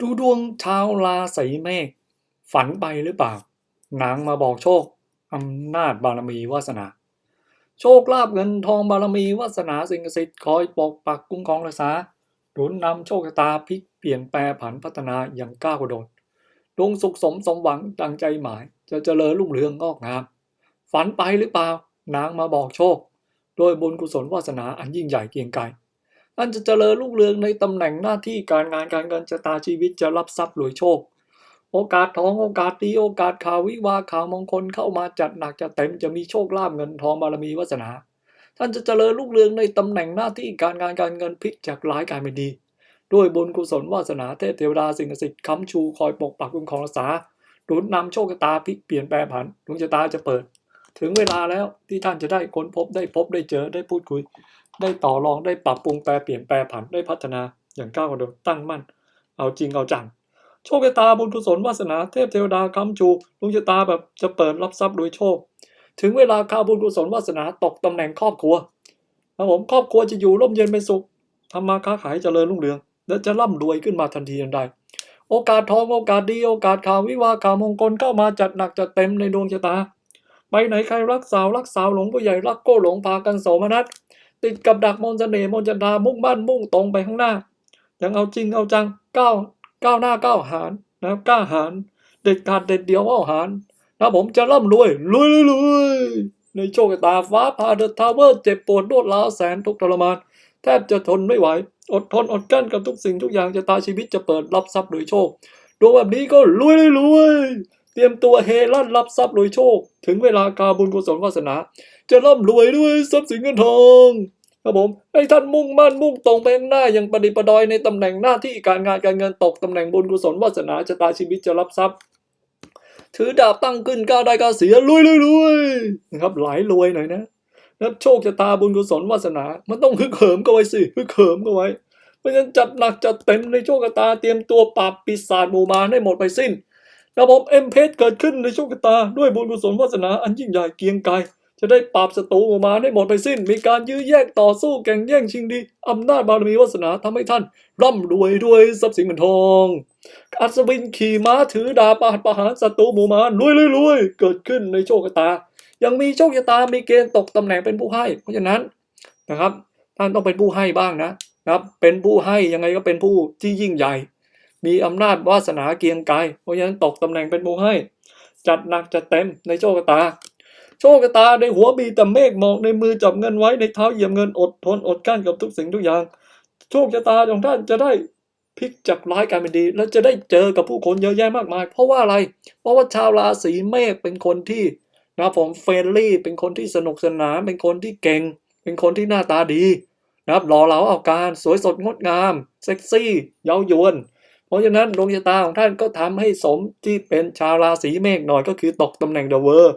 ดูดวงชาวราศีเมษฝันไปหรือเปล่า นางมาบอกโชคอำนาจบารมีวาสนา โชคลาภเงินทองบารมีวาสนาสิ่งศักดิ์สิทธิ์คอยปกปักคุ้มครองรักษาหนุนนำโชคชะตาพลิกเปลี่ยนแปลผันพัฒนาอย่างก้าวกระโดดดวงสุขสมสมหวังดังใจหมาย จะเจริญรุ่งเรืองงอกงาม ฝันไปหรือเปล่า นางมาบอกโชค โดยบุญกุศลวาสนาอันยิ่งใหญ่เกียงไกร อันจะเจริญรุ่งเรืองในตำแหน่งหน้าที่การงานการเงินชะตาชีวิตจะรับทรัพย์รวยโชค โอกาสทองโอกาสดีโอกาสข่าววิวาข่าวมงคลเข้ามาจัดหนักจัดเต็มจะมีโชคลาภเงินทองบารมีวาสนา ท่านจะเจริญรุ่งเรืองในตำแหน่งหน้าที่การงานการเงินพลิกจากร้ายกลายเป็นดี ด้วยบุญกุศลวาสนาเทพเทวดาสิ่งศักดิ์สิทธิ์ค้ำชูคอยปกปักคุ้มครองรักษาหนุนนำโชคชะตาพลิกเปลี่ยนแปลผันดวงชะตาจะเปิด ถึงเวลาแล้วที่ท่านจะได้ค้นพบได้พบได้เจอได้พูดคุย ได้ต่อรองได้ปรับปรุงแปลเปลี่ยนแปลผันได้พัฒนาอย่างก้าวกระโดดตั้งมั่น เอาจริงเอาจังโชคชะตาบุญกุศลวาสนาเทพเทวดาคำชูดวงชะตาแบบจะเปิดรับทรัพย์โดยโชค ถึงเวลาข่าวบุญกุศลวาสนาตกตำแหน่งครอบครัวนะผมครอบครัวจะอยู่ร่มเย็นเป็นสุขทำมาค้าขายเจริญรุ่งเรือง และจะร่ำรวยขึ้นมาทันทีทันใด โอกาสทองโอกาสดีโอกาสข่าววิวาข่าวมงคลเข้ามาจัดหนักจัดเต็มในดวงชะตา ไปไหนใครรักสาวรักสาวหลงผู้ใหญ่รักโก้หลงพากันโสมนัส ติดกับดักมนต์เสน่ห์มนจันทรามุ่งมั่นมุ่งตรงไปข้างหน้า ยังเอาจริงเอาจังก้าวก้าวหน้าก้าวหารนะครับก้าหารเด็ดขาดเด็ดเดียวเอาหารนะผมจะร่ำรวยรวยรวยในโชคชะตาฟ้าผ่าเดอะทาวเวอร์เจ็บปวดรวดร้าวแสนทุกทรมาน แทบจะทนไม่ไหว อดทนอดกลั้นกับทุกสิ่งทุกอย่างชะตาชีวิตจะเปิดรับทรัพย์โดยโชคดวงแบบนี้ก็รวยรวยรวย เตรียมตัวเฮลั่นรับทรัพย์โดยโชค ถึงเวลากาบุญกุศลวาสนา จะร่ำรวยด้วยทรัพย์สินเงินทองครับผมให้ท่านมุ่งมั่นมุ่งตรงไปข้างหน้าอย่างประดิปดอยในตำแหน่งหน้าที่การงานการเงินตกตำแหน่งบุญกุศลวาสนาชะตาชีวิตจะรับทรัพย์ ถือดาบตั้งขึ้นกล้าได้กล้าเสียรวยรวยรวยนะครับหลายรวยหน่อยนะนะครับโชคชะตาบุญกุศลวาสนา มันต้องฮึกเหิมก็ไว้สิฮึกเหิมก็ไว้ เพราะฉะนั้นจัดหนักจัดเต็มในโชคชะตาเตรียมตัวปราบปีศาจหมู่มารให้หมดไปสิ้น ระบบเอ็มเพเกิดขึ้นในโชคชะตา ด้วยบุญกุศลวาสนาอันยิ่งใหญ่เกียงไกรจะได้ปราบศัตรูหมู่มาให้หมดไปสิ้น มีการยื้อแย่งต่อสู้แข่งแย่งชิงดีอำนาจบารมีวาสนาทำให้ท่าน ร่ำรวยด้วยทรัพย์สินเงินทองอัศวินขี่ม้าถือดาบประหัตประหารศัตรูหมู่มารวยรวยรวยเกิดขึ้นในโชคชะตา ยังมีโชคชะตามีเกณฑ์ตกตำแหน่งเป็นผู้ให้ เพราะฉะนั้นนะครับ ท่านต้องเป็นผู้ให้บ้างนะนะครับ เป็นผู้ให้ยังไงก็เป็นผู้ที่ยิ่งใหญ่ มีอำนาจวาสนาเกียงไกรเพราะฉะนั้นตกตำแหน่งเป็นผู้ให้ จัดหนักจัดเต็มในโชคชะตา โชคชะตาในหัวมีแต่เมฆหมอกในมือจับเงินไว้ในเท้าเหยียบเงินอดทนอดกั้นกับทุกสิ่งทุกอย่าง โชคชะตาของท่านจะได้พลิกจากร้ายกลายเป็นดี และจะได้เจอกับผู้คนเยอะแยะมากมาย เพราะว่าอะไร เพราะว่าชาวราศีเมษเป็นคนที่นะผมเฟรนลี่เป็นคนที่สนุกสนานเป็นคนที่เก่ง เป็นคนที่หน้าตาดีนะครับหล่อเหลาเอาการสวยสดงดงาม เซ็กซี่ เย้ายวน เพราะฉะนั้นดวงชะตาของท่านก็ทำให้สมที่เป็นชาวราศีเมษหน่อยก็คือตกตำแหน่งเดอะเวอร์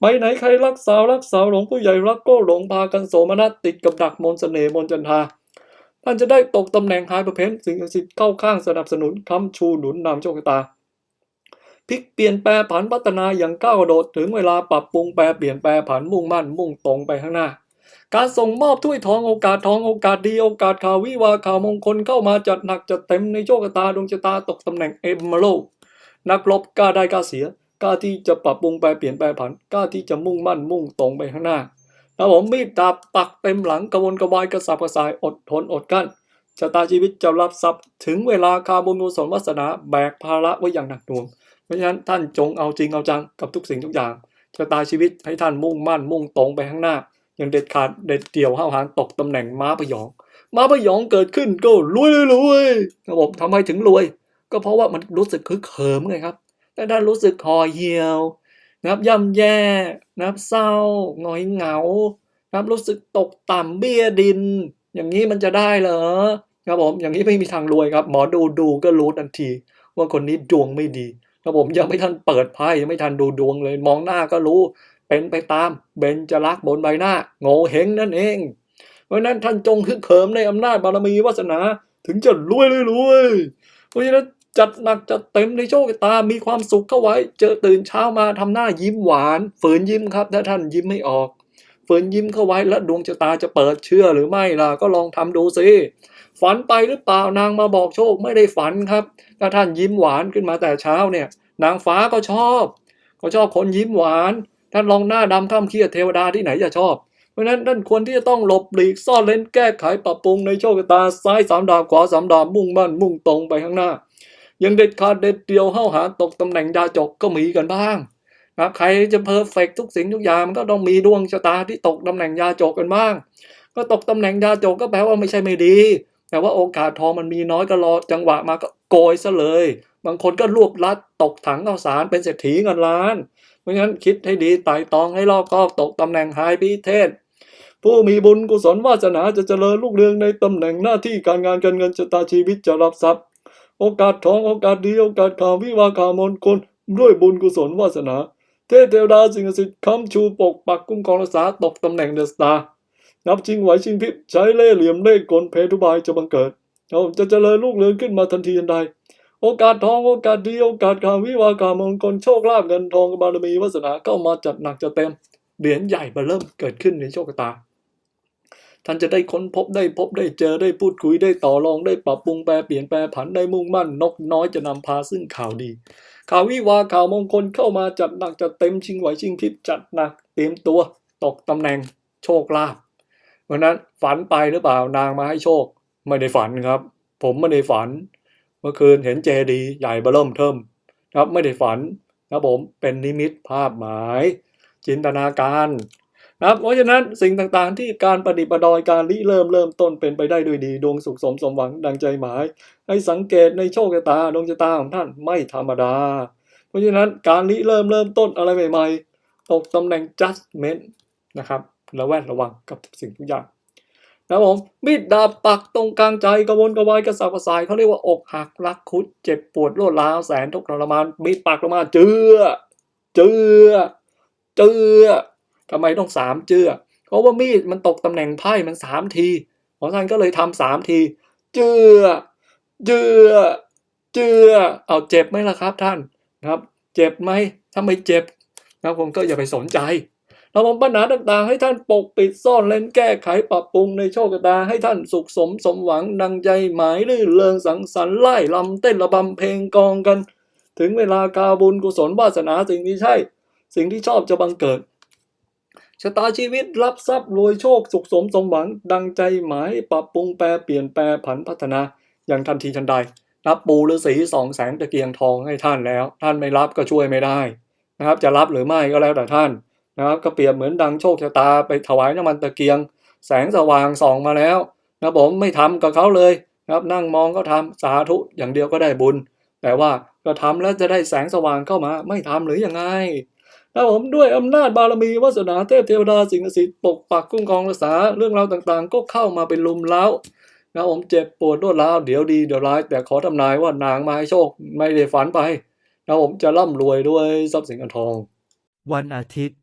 ไปไหนใครรักสาวรักสาวหลงผู้ใหญ่รักก็หลงพากันโสมนัสติดกับดักมนต์เสน่ห์มนจันทาท่านจะได้ตกตำแหน่งไฮเปร์เพนสิ่งศักดิ์สิทธิ์เข้าข้างสนับสนุนคำชูหนุนนำโชคชะตาพลิกเปลี่ยนแปลผันพัฒนาอย่างก้าวกระโดดถึงเวลาปรับปรุงแปลเปลี่ยนแปลผันมุ่งมั่นมุ่งตรงไปข้างหน้า การส่งมอบถ้วยทองโอกาสทองโอกาสดีโอกาสข่าววิวาข่าวมงคลเข้ามาจัดหนักจัดเต็มในโชคชะตาดวงชะตาตกตำแหน่งเอมเมโลนักรบกล้าได้กล้าเสียกล้าที่จะปรับปรุงแปลเปลี่ยนแปลผันกล้าที่จะมุ่งมั่นมุ่งตรงไปข้างหน้าแล้วผมมีดดาบปักเต็มหลังกระวนกระวายกระสับกระส่ายอดทนอดกั้นชะตาชีวิตจะรับทรัพย์ ถึงเวลาคาบุญกุศลวาสนาแบกภาระไว้อย่างหนักหน่วงเพราะฉะนั้นท่านจงเอาจริงเอาจังกับทุกสิ่งทุกอย่างชะตาชีวิตให้ท่านมุ่งมั่นมุ่งตรงไปข้างหน้า อย่างเด็ดขาดเด็ดเดี่ยวห้าวหาญตกตำแหน่งม้าพยอง ม้าพยองเกิดขึ้นก็รวยรวยครับผมทำไมถึงรวย ก็เพราะว่ามันรู้สึกคึกเขิมไงครับแต่ถ้ารู้สึกห่อเหี่ยวนะครับย่ำแย่นะครับเศร้าหงอยเหงานะครับรู้สึกตกต่ำเบี้ยดิน อย่างนี้มันจะได้เหรอครับผมอย่างนี้ไม่มีทางรวยครับ หมอดูดูก็รู้ทันที ว่าคนนี้ดวงไม่ดีครับผมยังไม่ทันเปิดไพ่ยังไม่ทันดูดวงเลย มองหน้าก็รู้ เป็นไปตามเบญจลักษณ์บนใบหน้าโง่เฮงนั่นเอง เพราะนั้นท่านจงฮึกเหิมในอำนาจบารมีวาสนาถึงจะรวยเลยรวยเพราะฉะนั้นจัดหนักจัดเต็มในโชคชะตา มีความสุขเข้าไว้ เจอตื่นเช้ามาทำหน้ายิ้มหวาน ฝืนยิ้มครับ ถ้าท่านยิ้มไม่ออก ฝืนยิ้มเข้าไว้แล้วดวงชะตาจะเปิดเชื่อหรือไม่ล่ะ ก็ลองทำดูสิ ฝันไปหรือเปล่านางมาบอกโชคไม่ได้ฝันครับ ถ้าท่านยิ้มหวานขึ้นมาแต่เช้าเนี่ย นางฟ้าก็ชอบเขาชอบคนยิ้มหวาน ท่านลองหน้าดำข้ามเครียดเทวดาที่ไหนจะชอบ เพราะฉะนั้นท่านควรที่จะต้องหลบหลีกซ่อนเล้นแก้ไขปรับปรุงในโชคชะตาซ้ายสามดาบขวาสามดาบมุ่งมั่นมุ่งตรงไปข้างหน้า ยังเด็ดขาดเด็ดเดียวเข้าหาตกตำแหน่งยาจกก็มีกันบ้างนะใครจะเพอร์เฟกทุกสิ่งทุกอย่างมันก็ต้องมีดวงชะตาที่ตกตำแหน่งยาจกกันบ้าง ก็ตกตำแหน่งยาจกก็แปลว่าไม่ใช่ไม่ดี แต่ว่าโอกาสทองมันมีน้อยก็รอจังหวะมาก็โกยซะเลย บางคนก็รวบลัดตกถังข้าวสารเป็นเศรษฐีเงินล้าน ราะฉะนั้นคิดให้ดีไต่ตองให้รอบคอบตกตำแหน่งไฮพิเทศ ผู้มีบุญกุศลวาสนาจะเจริญรุ่งเรืองในตำแหน่งหน้าที่การงานการเงินชะตาชีวิตจะรับทรัพย์ โอกาสทองโอกาสดีโอกาสข่าววิวาข่าวมงคลด้วยบุญกุศลวาสนา เทพเทวดาสิ่งศักดิ์สิทธิ์ค้ำชูปกปักคุ้มครองรักษาตกตำแหน่งเดอะสตาร์นับชิงไหวชิงพริบใช้เล่ห์เหลี่ยมเล่ห์กลเพทุบายจะบังเกิดเราจะเจริญรุ่งเรืองขึ้นมาทันทีทันใด โอกาสทองโอกาสดีโอกาสข่าววิวาห์ข่าวมงคลโชคลาภเงินทองบารมีวาสนาเข้ามาจัดหนักจัดเต็มเหรียญใหญ่มาเริ่มเกิดขึ้นในโชคตา ท่านจะได้ค้นพบได้พบได้เจอได้พูดคุยได้ต่อรองได้ปรับปรุงแปลเปลี่ยนแปลผันได้มุ่งมั่น นกน้อยจะนำพาซึ่งข่าวดี ข่าววิวาข่าวมงคลเข้ามาจัดหนักจัดเต็มชิงไหวชิงพริบจัดหนักเตรียมตัวตกตำแหน่งโชคลาภเพราะนั้นฝันไปหรือเปล่านางมาให้โชค ไม่ได้ฝันครับ ผมไม่ได้ฝัน มื่อคืนเห็นเจดีย์ใหญ่เบ้อเริ่มเทิมนะครับไม่ได้ฝันครับผมเป็นนิมิตภาพหมาย จินตนาการนะครับเพราะฉะนั้นสิ่งต่างๆ ที่การประดิษฐ์ประดอยการริเริ่มเริ่มต้นเป็นไปได้ด้วยดีดวงสุขสมสมหวังดังใจหมาย ให้สังเกตในโชคชะตาดวงชะตาของท่านไม่ธรรมดา เพราะฉะนั้นการริเริ่มเริ่มต้นอะไรใหม่ ๆ ตกตำแหน่ง judgment นะครับระแวดระวังกับทุกสิ่งทุกอย่าง นะครับผมมีดดาบปักตรงกลางใจกระวนกระวายกระสับกระส่ายเขาเรียกว่าอกหักรักคุดเจ็บปวดรวดร้าวแสนทุกข์ทรมานมีดปักลงมาเจือเจือเจือทำไมต้องสามเจือเพราะว่ามีดมันตกตำแหน่งไพ่มันสามทีหมอท่านก็เลยทำสามที เจือเจือเจือเอาเจ็บไหมล่ะครับท่านนะครับ เจ็บไหมถ้าไม่เจ็บนะผมก็อย่าไปสนใจ รามองปัญหาต่างๆ ให้ท่านปกปิดซ่อนเล่นแก้ไขปรับปรุงในโชคชะตาให้ท่านสุขสมสมหวังดังใจหมายลื่นเริงสังสรรค์ไล่ลำเต้นระบำเพลงกองกัน ถึงเวลากาบุญกุศลวาสนาสิ่งที่ใช่ สิ่งที่ชอบจะบังเกิดชะตาชีวิตรับทรัพย์รวยโชคสุขสมสมหวัง ดังใจหมายปรับปรุงแปรเปลี่ยนแปรผันพัฒนาอย่างทันทีทันใดรับปูฤาษีสองแสงตะเกียงทองให้ท่านแล้ว ท่านไม่รับก็ช่วยไม่ได้นะครับ จะรับหรือไม่ก็แล้วแต่ท่าน นะครับก็เปรียบเหมือนดังโชคชะตาไปถวายน้ำมันตะเกียง แสงสว่างส่องมาแล้วนะผมไม่ทำกับเขาเลยนะครับนั่งมองก็ทำสาธุอย่างเดียวก็ได้บุญ แต่ว่าก็ทำแล้วจะได้แสงสว่างเข้ามาไม่ทำหรือยังไงนะผมด้วยอำนาจบารมีวาสนาเทพเทวดาสิ่งศักดิ์สิทธิ์ปกปักคุ้มครองรักษาเรื่องราวต่างๆ ก็เข้ามาเป็นลุมเล้านะผมเจ็บปวดรวดร้าวเดี๋ยวดีเดี๋ยวร้าย แต่ขอทำนายว่านางมาให้โชคไม่ได้ฝันไปนะผมจะร่ำรวยด้วยทรัพย์สินเงินทอง วันอาทิตย์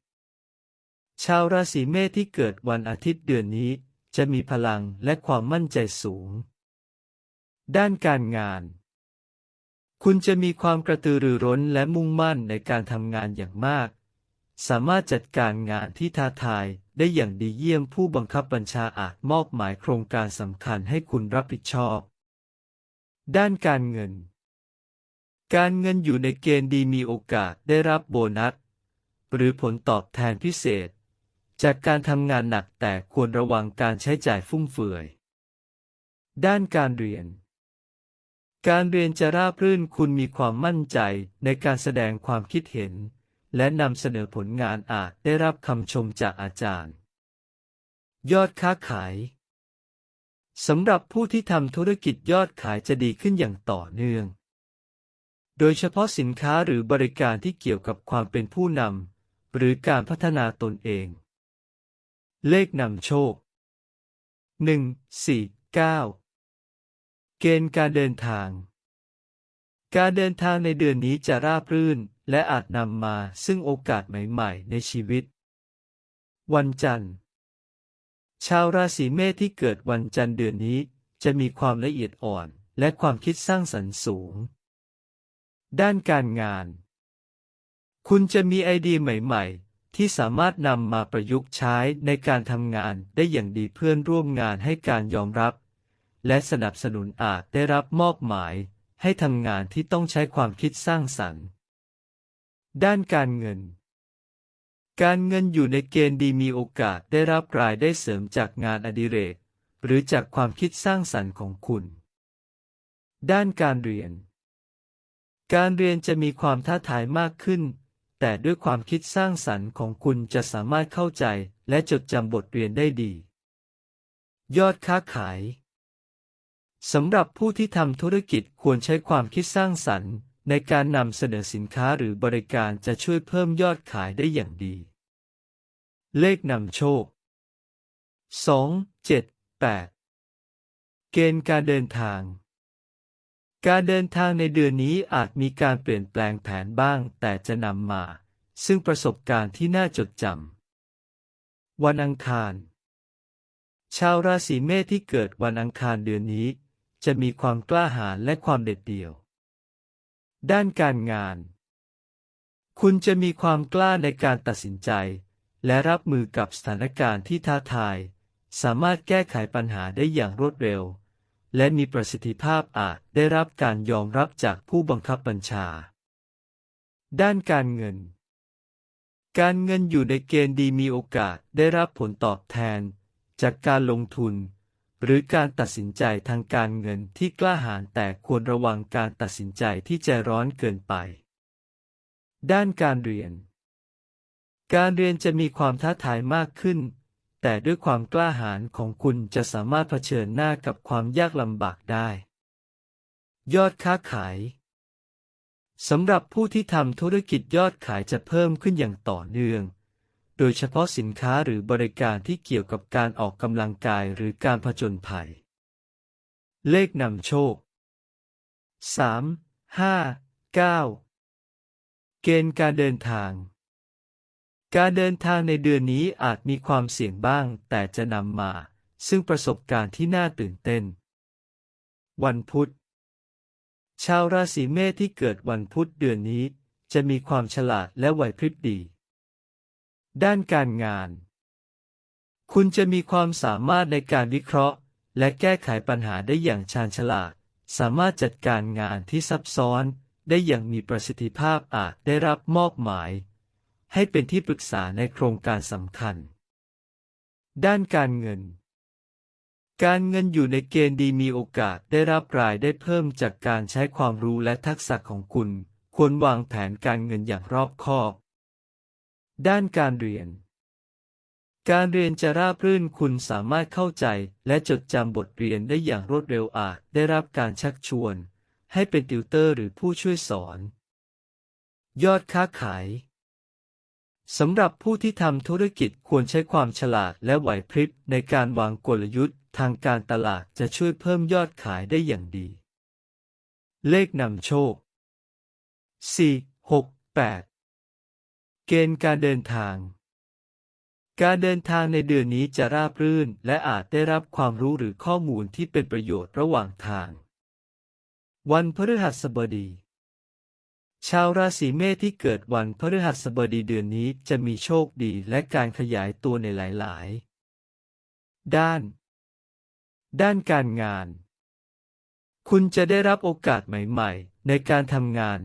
ชาวราศีเมษที่เกิดวันอาทิตย์เดือนนี้ จะมีพลังและความมั่นใจสูง ด้านการงาน คุณจะมีความกระตือรือร้นและมุ่งมั่นในการทำงานอย่างมาก สามารถจัดการงานที่ท้าทายได้อย่างดีเยี่ยมผู้บังคับบัญชาอาจมอบหมายโครงการสำคัญให้คุณรับผิดชอบ ด้านการเงิน การเงินอยู่ในเกณฑ์ดีมีโอกาสได้รับโบนัส หรือผลตอบแทนพิเศษ จากการทำงานหนักแต่ควรระวังการใช้จ่ายฟุ่มเฟือย ด้านการเรียน การเรียนจะราบรื่นคุณมีความมั่นใจในการแสดงความคิดเห็น และนำเสนอผลงานอาจได้รับคำชมจากอาจารย์ ยอดค้าขายสำหรับผู้ที่ทำธุรกิจยอดขายจะดีขึ้นอย่างต่อเนื่อง โดยเฉพาะสินค้าหรือบริการที่เกี่ยวกับความเป็นผู้นำหรือการพัฒนาตนเอง เลขนำโชค 1 4 9 เกณฑ์การเดินทาง การเดินทางในเดือนนี้จะราบรื่น และอาจนำมาซึ่งโอกาสใหม่ๆ ในชีวิต วันจันทร์ ชาวราศีเมษที่เกิดวันจันทร์เดือนนี้ จะมีความละเอียดอ่อนและความคิดสร้างสรรค์สูง ด้านการงาน คุณจะมีไอเดียใหม่ๆ ที่สามารถนำมาประยุกต์ใช้ในการทำงานได้อย่างดีเพื่อนร่วมงานให้การยอมรับ และสนับสนุนอาจได้รับมอบหมาย ให้ทำงานที่ต้องใช้ความคิดสร้างสรรค์ ด้านการเงิน การเงินอยู่ในเกณฑ์ดีมีโอกาสได้รับรายได้เสริมจากงานอดิเรก หรือจากความคิดสร้างสรรค์ของคุณ ด้านการเรียน การเรียนจะมีความท้าทายมากขึ้น แต่ด้วยความคิดสร้างสรรค์ของคุณจะสามารถเข้าใจและจดจำบทเรียนได้ดี ยอดค้าขายสำหรับผู้ที่ทำธุรกิจควรใช้ความคิดสร้างสรรค์ในการนำเสนอสินค้าหรือบริการจะช่วยเพิ่มยอดขายได้อย่างดี เลขนำโชค 2 7 8 เกณฑ์การเดินทาง การเดินทางในเดือนนี้อาจมีการเปลี่ยนแปลงแผนบ้าง แต่จะนำมา ซึ่งประสบการณ์ที่น่าจดจำ วันอังคาร ชาวราศีเมษที่เกิดวันอังคารเดือนนี้ จะมีความกล้าหาญและความเด็ดเดี่ยว ด้านการงาน คุณจะมีความกล้าในการตัดสินใจ และรับมือกับสถานการณ์ที่ท้าทาย สามารถแก้ไขปัญหาได้อย่างรวดเร็ว และมีประสิทธิภาพอาจได้รับการยอมรับจากผู้บังคับบัญชา ด้านการเงิน การเงินอยู่ในเกณฑ์ดีมีโอกาสได้รับผลตอบแทน จากการลงทุน หรือการตัดสินใจทางการเงินที่กล้าหาญแต่ควรระวังการตัดสินใจที่ใจร้อนเกินไป ด้านการเรียน การเรียนจะมีความท้าทายมากขึ้น แต่ด้วยความกล้าหาญของคุณจะสามารถเผชิญหน้ากับความยากลำบากได้ ยอดค้าขายสำหรับผู้ที่ทำธุรกิจยอดขายจะเพิ่มขึ้นอย่างต่อเนื่อง โดยเฉพาะสินค้าหรือบริการที่เกี่ยวกับการออกกำลังกายหรือการผจญภัย เลขนำโชค 3 5 9 เกณฑ์การเดินทาง การเดินทางในเดือนนี้อาจมีความเสี่ยงบ้าง แต่จะนำมา ซึ่งประสบการณ์ที่น่าตื่นเต้น วันพุธ ชาวราศีเมษที่เกิดวันพุธเดือนนี้ จะมีความฉลาดและไหวพริบดี ด้านการงาน คุณจะมีความสามารถในการวิเคราะห์ และแก้ไขปัญหาได้อย่างชาญฉลาด สามารถจัดการงานที่ซับซ้อน ได้อย่างมีประสิทธิภาพอาจได้รับมอบหมาย ให้เป็นที่ปรึกษาในโครงการสำคัญ ด้านการเงิน การเงินอยู่ในเกณฑ์ดีมีโอกาสได้รับรายได้เพิ่มจากการใช้ความรู้และทักษะของคุณ ควรวางแผนการเงินอย่างรอบคอบ ด้านการเรียน การเรียนจะราบรื่นคุณสามารถเข้าใจและจดจำบทเรียนได้อย่างรวดเร็วอาจได้รับการชักชวน ให้เป็นติวเตอร์หรือผู้ช่วยสอน ยอดค้าขาย สำหรับผู้ที่ทำธุรกิจควรใช้ความฉลาดและไหวพริบในการวางกลยุทธ์ทางการตลาดจะช่วยเพิ่มยอดขายได้อย่างดี เลขนำโชค 4 6 8 เกณฑ์การเดินทาง การเดินทางในเดือนนี้จะราบรื่น และอาจได้รับความรู้หรือข้อมูลที่เป็นประโยชน์ระหว่างทาง วันพฤหัสบดี ชาวราศีเมษที่เกิดวันพฤหัสบดีเดือนนี้จะมีโชคดีและการขยายตัวในหลาย ๆ ด้าน ด้านการงาน คุณจะได้รับโอกาสใหม่ ๆ ในการทำงาน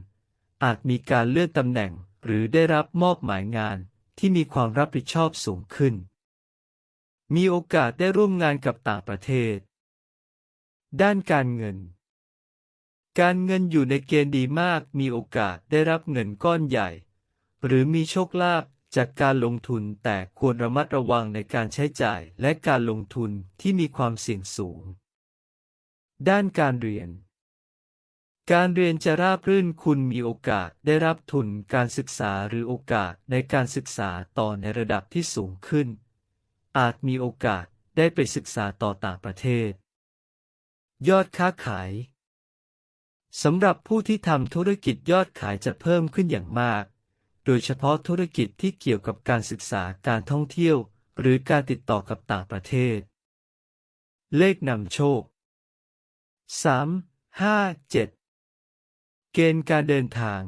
อาจมีการเลื่อนตำแหน่งหรือได้รับมอบหมายงานที่มีความรับผิดชอบสูงขึ้น มีโอกาสได้ร่วมงานกับต่างประเทศ ด้านการเงิน การเงินอยู่ในเกณฑ์ดีมาก มีโอกาสได้รับเงินก้อนใหญ่ หรือมีโชคลาภจากการลงทุนแต่ควรระมัดระวังในการใช้จ่ายและการลงทุนที่มีความเสี่ยงสูง ด้านการเรียน การเรียนจะราบรื่นคุณมีโอกาสได้รับทุนการศึกษาหรือโอกาสในการศึกษาต่อในระดับที่สูงขึ้น อาจมีโอกาสได้ไปศึกษาต่อต่างประเทศ ยอดค้าขาย สำหรับผู้ที่ทำธุรกิจยอดขายจะเพิ่มขึ้นอย่างมาก โดยเฉพาะธุรกิจที่เกี่ยวกับการศึกษาการท่องเที่ยว หรือการติดต่อกับต่างประเทศ เลขนำโชค 3 5 7 เกณฑ์การเดินทาง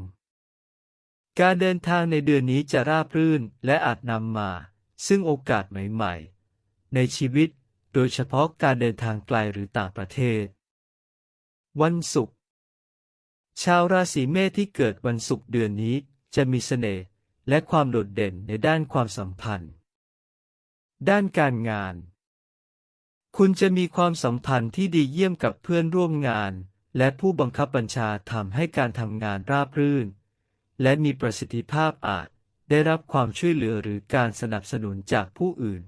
การเดินทางในเดือนนี้จะราบรื่นและอาจนำมา ซึ่งโอกาสใหม่ๆ ในชีวิต โดยเฉพาะการเดินทางไกลหรือต่างประเทศ วันศุกร์ ชาวราศีเมษที่เกิดวันศุกร์เดือนนี้จะมีเสน่ห์และความโดดเด่นในด้านความสัมพันธ์ ด้านการงาน คุณจะมีความสัมพันธ์ที่ดีเยี่ยมกับเพื่อนร่วมงาน และผู้บังคับบัญชาทำให้การทำงานราบรื่น และมีประสิทธิภาพอาจได้รับความช่วยเหลือหรือการสนับสนุนจากผู้อื่น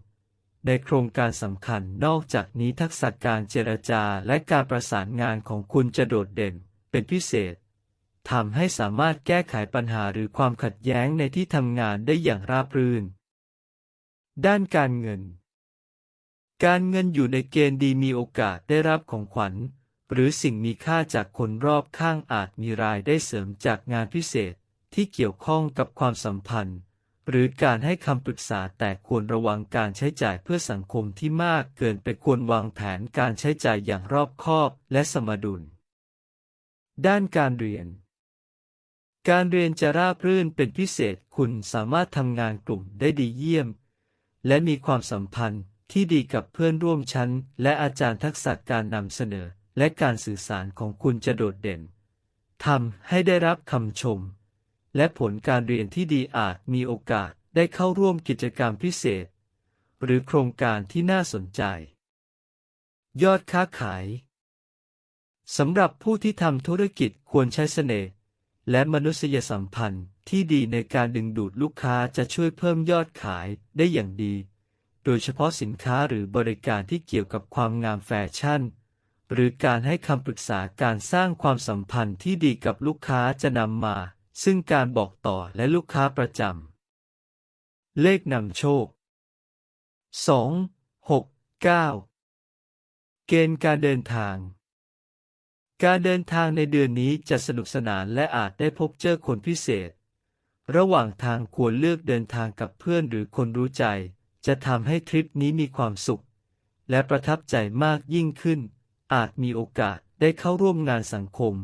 ในโครงการสำคัญนอกจากนี้ทักษะการเจรจาและการประสานงานของคุณจะโดดเด่นเป็นพิเศษ ทำให้สามารถแก้ไขปัญหาหรือความขัดแย้งในที่ทำงานได้อย่างราบรื่น ด้านการเงิน การเงินอยู่ในเกณฑ์ดีมีโอกาสได้รับของขวัญ หรือสิ่งมีค่าจากคนรอบข้างอาจมีรายได้เสริมจากงานพิเศษที่เกี่ยวข้องกับความสัมพันธ์ หรือการให้คำปรึกษาแต่ควรระวังการใช้จ่ายเพื่อสังคมที่มากเกินไปควรวางแผนการใช้จ่ายอย่างรอบคอบและสมดุล ด้านการเรียน การเรียนจะราบรื่นเป็นพิเศษคุณสามารถทำงานกลุ่มได้ดีเยี่ยม และมีความสัมพันธ์ที่ดีกับเพื่อนร่วมชั้น และอาจารย์ทักษะการนำเสนอและการสื่อสารของคุณจะโดดเด่นทำให้ได้รับคำชม และผลการเรียนที่ดีอาจมีโอกาสได้เข้าร่วมกิจกรรมพิเศษ หรือโครงการที่น่าสนใจ ยอดค้าขายสำหรับผู้ที่ทำธุรกิจควรใช้เสน่ห์ และมนุษยสัมพันธ์ที่ดีในการดึงดูดลูกค้าจะช่วยเพิ่มยอดขายได้อย่างดี โดยเฉพาะสินค้าหรือบริการที่เกี่ยวกับความงามแฟชั่น หรือการให้คำปรึกษาการสร้างความสัมพันธ์ที่ดีกับลูกค้าจะนำมา ซึ่งการบอกต่อและลูกค้าประจำ เลขนำโชค 2 6 9 เกณฑ์การเดินทาง การเดินทางในเดือนนี้จะสนุกสนานและอาจได้พบเจอคนพิเศษ ระหว่างทางควรเลือกเดินทางกับเพื่อนหรือคนรู้ใจ จะทำให้ทริปนี้มีความสุข และประทับใจมากยิ่งขึ้น อาจมีโอกาสได้เข้าร่วมงานสังคม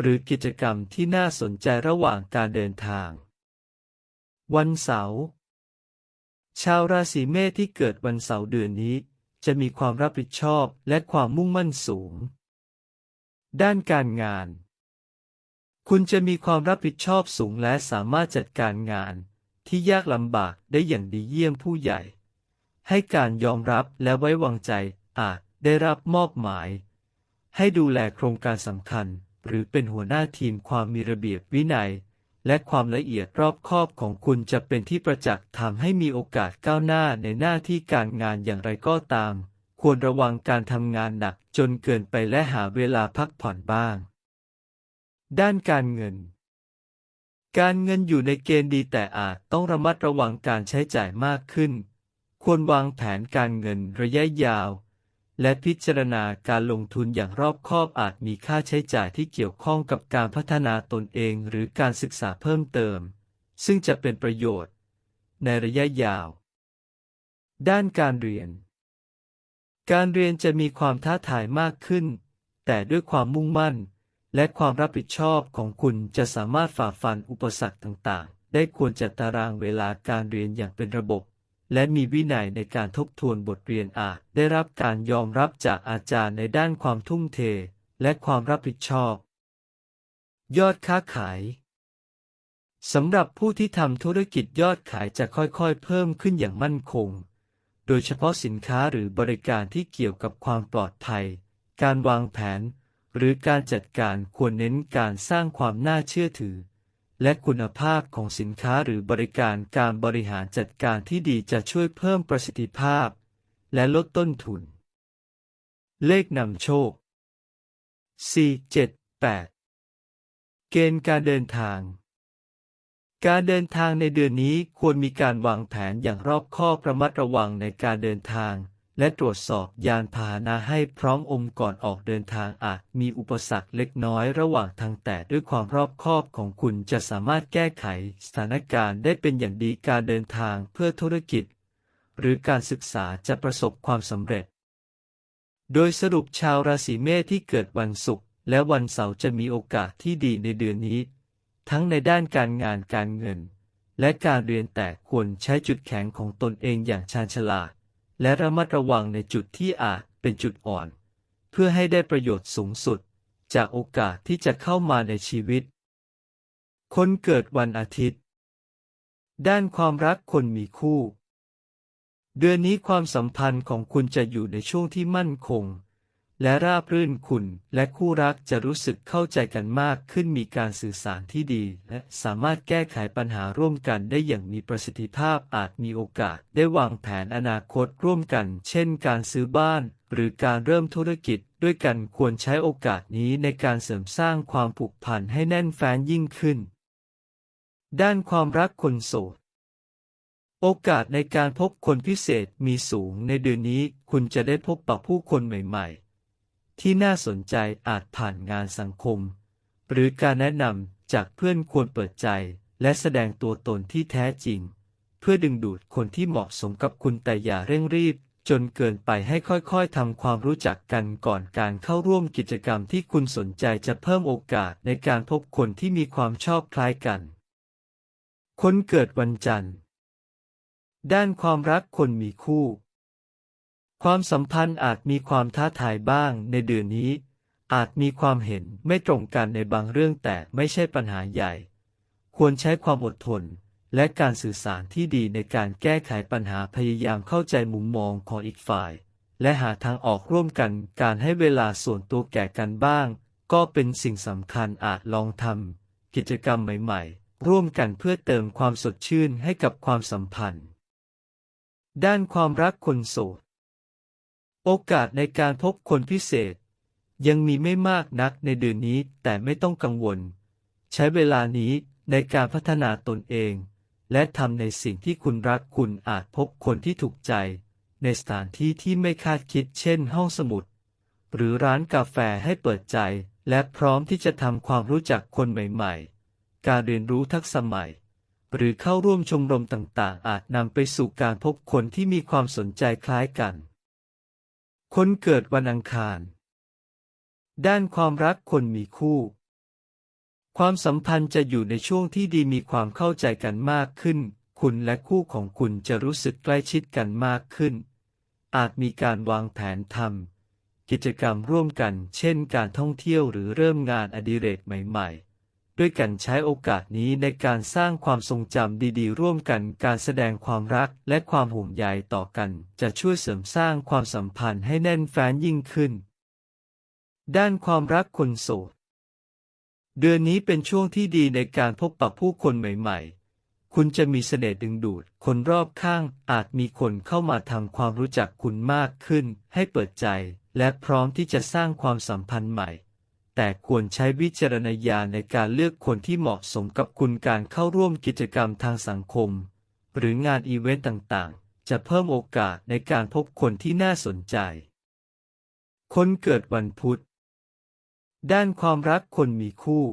หรือกิจกรรมที่น่าสนใจระหว่างการเดินทาง วันเสาร์ชาวราศีเมษที่เกิดวันเสาร์เดือนนี้ จะมีความรับผิดชอบและความมุ่งมั่นสูง ด้านการงาน คุณจะมีความรับผิดชอบสูงและสามารถจัดการงานที่ยากลำบากได้อย่างดีเยี่ยมผู้ใหญ่ ให้การยอมรับและไว้วางใจอาจได้รับมอบหมาย ให้ดูแลโครงการสำคัญ หรือเป็นหัวหน้าทีมความมีระเบียบวินัย และความละเอียดรอบคอบของคุณจะเป็นที่ประจักษ์ทำให้มีโอกาสก้าวหน้าในหน้าที่การงานอย่างไรก็ตาม ควรระวังการทำงานหนัก จนเกินไปและหาเวลาพักผ่อนบ้าง ด้านการเงิน การเงินอยู่ในเกณฑ์ดีแต่อาจต้องระมัดระวังการใช้จ่ายมากขึ้น ควรวางแผนการเงินระยะยาว และพิจารณาการลงทุนอย่างรอบคอบอาจมีค่าใช้จ่ายที่เกี่ยวข้องกับการพัฒนาตนเองหรือการศึกษาเพิ่มเติม ซึ่งจะเป็นประโยชน์ ในระยะยาว ด้านการเรียน การเรียนจะมีความท้าทายมากขึ้น แต่ด้วยความมุ่งมั่น และความรับผิดชอบของคุณจะสามารถฝ่าฟันอุปสรรคต่างๆ ได้ควรจัดตารางเวลาการเรียนอย่างเป็นระบบ และมีวินัยในการทบทวนบทเรียนอาจได้รับการยอมรับจากอาจารย์ในด้านความทุ่มเท และความรับผิดชอบ ยอดค้าขายสำหรับผู้ที่ทำธุรกิจยอดขายจะค่อยๆ เพิ่มขึ้นอย่างมั่นคง โดยเฉพาะสินค้าหรือบริการที่เกี่ยวกับความปลอดภัย การวางแผน หรือการจัดการควรเน้นการสร้างความน่าเชื่อถือ และคุณภาพของสินค้าหรือบริการการบริหารจัดการที่ดีจะช่วยเพิ่มประสิทธิภาพ และลดต้นทุน เลขนำโชค 4 7 8 เกณฑ์การเดินทาง การเดินทางในเดือนนี้ควรมีการวางแผนอย่างรอบคอบระมัดระวังในการเดินทาง และตรวจสอบยานพาหนะให้พร้อมอมก่อนออกเดินทางอาจมีอุปสรรคเล็กน้อยระหว่างทางแต่ด้วยความรอบคอบของคุณจะสามารถแก้ไขสถานการณ์ได้เป็นอย่างดีการเดินทางเพื่อธุรกิจ หรือการศึกษาจะประสบความสำเร็จ โดยสรุปชาวราศีเมษที่เกิดวันศุกร์และวันเสาร์จะมีโอกาสที่ดีในเดือนนี้ ทั้งในด้านการงานการเงิน และการเรียนแต่ควรใช้จุดแข็งของตนเองอย่างชาญฉลาด และระมัดระวังในจุดที่อาจเป็นจุดอ่อน เพื่อให้ได้ประโยชน์สูงสุด จากโอกาสที่จะเข้ามาในชีวิต คนเกิดวันอาทิตย์ ด้านความรักคนมีคู่ เดือนนี้ความสัมพันธ์ของคุณจะอยู่ในช่วงที่มั่นคง และราบรื่นคุณและคู่รักจะรู้สึกเข้าใจกันมากขึ้นมีการสื่อสารที่ดี และสามารถแก้ไขปัญหาร่วมกันได้อย่างมีประสิทธิภาพอาจมีโอกาส ได้วางแผนอนาคตร่วมกัน เช่น การซื้อบ้าน หรือการเริ่มธุรกิจ ด้วยกันควรใช้โอกาสนี้ในการเสริมสร้างความผูกพันให้แน่นแฟ้นยิ่งขึ้น ด้านความรักคนโสดโอกาสในการพบคนพิเศษมีสูงในเดือนนี้คุณจะได้พบปะผู้คนใหม่ๆ ที่น่าสนใจอาจผ่านงานสังคม หรือการแนะนำจากเพื่อนควรเปิดใจ และแสดงตัวตนที่แท้จริง เพื่อดึงดูดคนที่เหมาะสมกับคุณแต่อย่าเร่งรีบ จนเกินไปให้ค่อยๆทำความรู้จักกันก่อนการเข้าร่วมกิจกรรมที่คุณสนใจจะเพิ่มโอกาสในการพบคนที่มีความชอบคล้ายกัน คนเกิดวันจันทร์ ด้านความรักคนมีคู่ ความสัมพันธ์อาจมีความท้าทายบ้างในเดือนนี้ อาจมีความเห็นไม่ตรงกันในบางเรื่องแต่ไม่ใช่ปัญหาใหญ่ ควรใช้ความอดทน และการสื่อสารที่ดีในการแก้ไขปัญหาพยายามเข้าใจมุมมองของอีกฝ่าย และหาทางออกร่วมกันการให้เวลาส่วนตัวแก่กันบ้าง ก็เป็นสิ่งสำคัญอาจลองทำกิจกรรมใหม่ ๆ ร่วมกันเพื่อเติมความสดชื่นให้กับความสัมพันธ์ ด้านความรักคนโสด โอกาสในการพบคนพิเศษ ยังมีไม่มากนักในเดือนนี้แต่ไม่ต้องกังวล ใช้เวลานี้ในการพัฒนาตนเอง และทำในสิ่งที่คุณรักคุณอาจพบคนที่ถูกใจ ในสถานที่ที่ไม่คาดคิดเช่นห้องสมุด หรือร้านกาแฟให้เปิดใจ และพร้อมที่จะทำความรู้จักคนใหม่ๆ การเรียนรู้ทักษะใหม่หรือเข้าร่วมชมรมต่างๆ อาจนำไปสู่การพบคนที่มีความสนใจคล้ายกัน คนเกิดวันอังคาร ด้านความรักคนมีคู่ ความสัมพันธ์จะอยู่ในช่วงที่ดีมีความเข้าใจกันมากขึ้น คุณและคู่ของคุณจะรู้สึกใกล้ชิดกันมากขึ้น อาจมีการวางแผนทำกิจกรรมร่วมกัน เช่น การท่องเที่ยวหรือเริ่มงานอดิเรกใหม่ ๆ ด้วยกันใช้โอกาสนี้ในการสร้างความทรงจำดีๆ ร่วมกันการแสดงความรักและความห่วงใยต่อกัน จะช่วยเสริมสร้างความสัมพันธ์ให้แน่นแฟ้นยิ่งขึ้น ด้านความรักคนโสด เดือนนี้เป็นช่วงที่ดีในการพบปะผู้คนใหม่ ๆ คุณจะมีเสน่ห์ดึงดูด คนรอบข้างอาจมีคนเข้ามาทำความรู้จักคุณมากขึ้น ให้เปิดใจ และพร้อมที่จะสร้างความสัมพันธ์ใหม่ แต่ควรใช้วิจารณญาณในการเลือกคนที่เหมาะสมกับคุณการเข้าร่วมกิจกรรมทางสังคม หรืองานอีเวนต์ต่างๆ จะเพิ่มโอกาสในการพบคนที่น่าสนใจ คนเกิดวันพุธ ด้านความรักคนมีคู่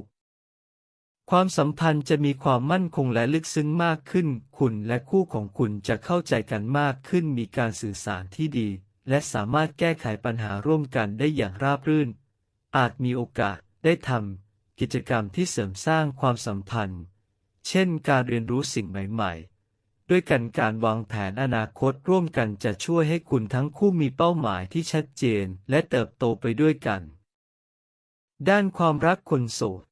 ความสัมพันธ์จะมีความมั่นคงและลึกซึ้งมากขึ้น คุณและคู่ของคุณจะเข้าใจกันมากขึ้นมีการสื่อสารที่ดี และสามารถแก้ไขปัญหาร่วมกันได้อย่างราบรื่น อาจมีโอกาสได้ทำกิจกรรมที่เสริมสร้างความสัมพันธ์ เช่นการเรียนรู้สิ่งใหม่ๆ ด้วยกันการวางแผนอนาคตร่วมกันจะช่วยให้คุณทั้งคู่มีเป้าหมายที่ชัดเจนและเติบโตไปด้วยกัน ด้านความรักคนโสด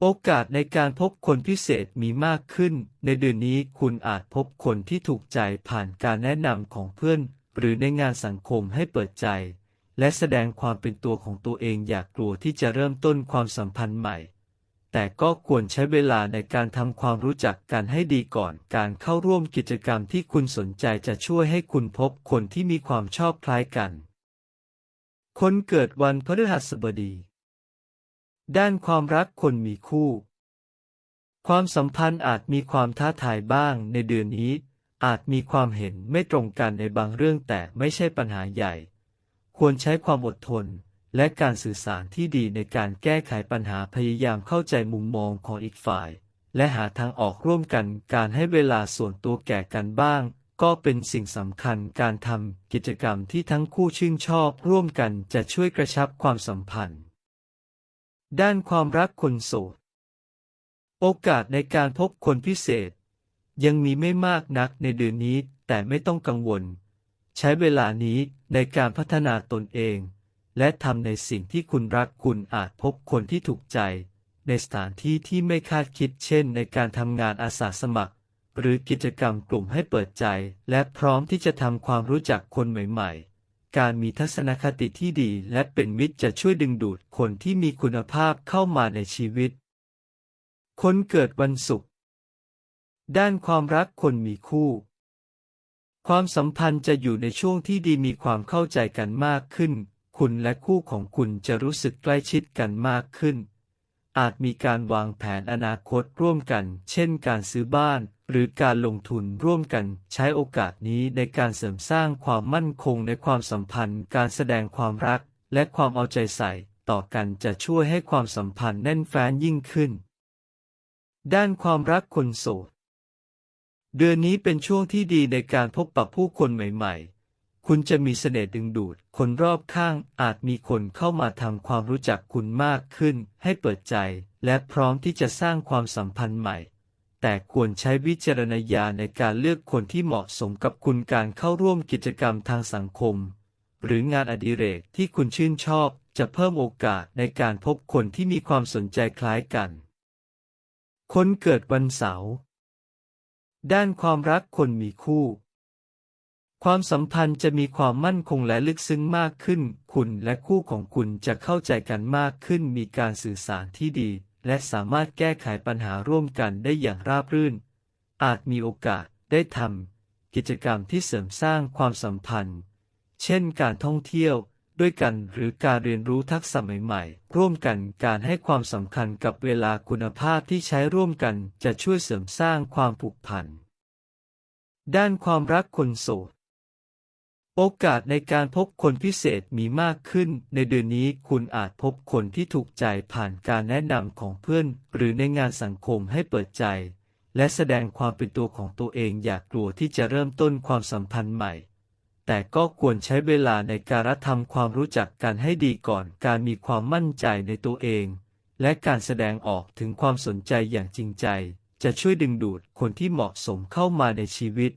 โอกาสในการพบคนพิเศษมีมากขึ้น ในเดือนนี้คุณอาจพบคนที่ถูกใจผ่านการแนะนำของเพื่อน หรือในงานสังคมให้เปิดใจ และแสดงความเป็นตัวของตัวเองอย่ากลัวที่จะเริ่มต้นความสัมพันธ์ใหม่ แต่ก็ควรใช้เวลาในการทำความรู้จักกันให้ดีก่อน การเข้าร่วมกิจกรรมที่คุณสนใจจะช่วยให้คุณพบคนที่มีความชอบคล้ายกัน คนเกิดวันพฤหัสบดี ด้านความรักคนมีคู่ ความสัมพันธ์อาจมีความท้าทายบ้างในเดือนนี้ อาจมีความเห็นไม่ตรงกันในบางเรื่องแต่ไม่ใช่ปัญหาใหญ่ ควรใช้ความอดทน และการสื่อสารที่ดีในการแก้ไขปัญหาพยายามเข้าใจมุมมองของอีกฝ่าย และหาทางออกร่วมกันการให้เวลาส่วนตัวแก่กันบ้าง ก็เป็นสิ่งสำคัญการทำกิจกรรมที่ทั้งคู่ชื่นชอบร่วมกันจะช่วยกระชับความสัมพันธ์ ด้านความรักคนโสดโอกาสในการพบคนพิเศษ ยังมีไม่มากนักในเดือนนี้แต่ไม่ต้องกังวล ใช้เวลานี้ในการพัฒนาตนเอง และทำในสิ่งที่คุณรักคุณอาจพบคนที่ถูกใจ ในสถานที่ที่ไม่คาดคิดเช่น ในการทำงานอาสาสมัคร หรือกิจกรรมกลุ่มให้เปิดใจ และพร้อมที่จะทำความรู้จักคนใหม่ ๆ การมีทัศนคติที่ดีและเป็นมิตรจะช่วยดึงดูดคนที่มีคุณภาพเข้ามาในชีวิต คนเกิดวันศุกร์ด้านความรักคนมีคู่ ความสัมพันธ์จะอยู่ในช่วงที่ดีมีความเข้าใจกันมากขึ้น คุณและคู่ของคุณจะรู้สึกใกล้ชิดกันมากขึ้น อาจมีการวางแผนอนาคตร่วมกัน เช่นการซื้อบ้าน หรือการลงทุนร่วมกัน ใช้โอกาสนี้ในการเสริมสร้างความมั่นคงในความสัมพันธ์ การแสดงความรัก และความเอาใจใส่ ต่อกันจะช่วยให้ความสัมพันธ์แน่นแฟ้นยิ่งขึ้น ด้านความรักคนโสด เดือนนี้เป็นช่วงที่ดีในการพบปะผู้คนใหม่ๆ คุณจะมีเสน่ห์ดึงดูด คนรอบข้างอาจมีคนเข้ามาทำความรู้จักคุณมากขึ้น ให้เปิดใจ และพร้อมที่จะสร้างความสัมพันธ์ใหม่ แต่ควรใช้วิจารณญาณในการเลือกคนที่เหมาะสมกับคุณการเข้าร่วมกิจกรรมทางสังคม หรืองานอดิเรกที่คุณชื่นชอบ จะเพิ่มโอกาสในการพบคนที่มีความสนใจคล้ายกัน คนเกิดวันเสาร์ ด้านความรักคนมีคู่ ความสัมพันธ์จะมีความมั่นคงและลึกซึ้งมากขึ้น คุณและคู่ของคุณจะเข้าใจกันมากขึ้น มีการสื่อสารที่ดี และสามารถแก้ไขปัญหาร่วมกันได้อย่างราบรื่น อาจมีโอกาสได้ทำกิจกรรมที่เสริมสร้างความสัมพันธ์ เช่นการท่องเที่ยว ด้วยกัน หรือการเรียนรู้ทักษะใหม่ๆ ร่วมกันการให้ความสำคัญกับเวลาคุณภาพที่ใช้ร่วมกันจะช่วยเสริมสร้างความผูกพัน ด้านความรักคนโสดโอกาสในการพบคนพิเศษมีมากขึ้น ในเดือนนี้คุณอาจพบคนที่ถูกใจผ่านการแนะนำของเพื่อน หรือในงานสังคมให้เปิดใจ และแสดงความเป็นตัวของตัวเองอย่ากลัวที่จะเริ่มต้นความสัมพันธ์ใหม่ แต่ก็ควรใช้เวลาในการทำความรู้จักกันให้ดีก่อนการมีความมั่นใจในตัวเอง และการแสดงออกถึงความสนใจอย่างจริงใจ จะช่วยดึงดูดคนที่เหมาะสมเข้ามาในชีวิต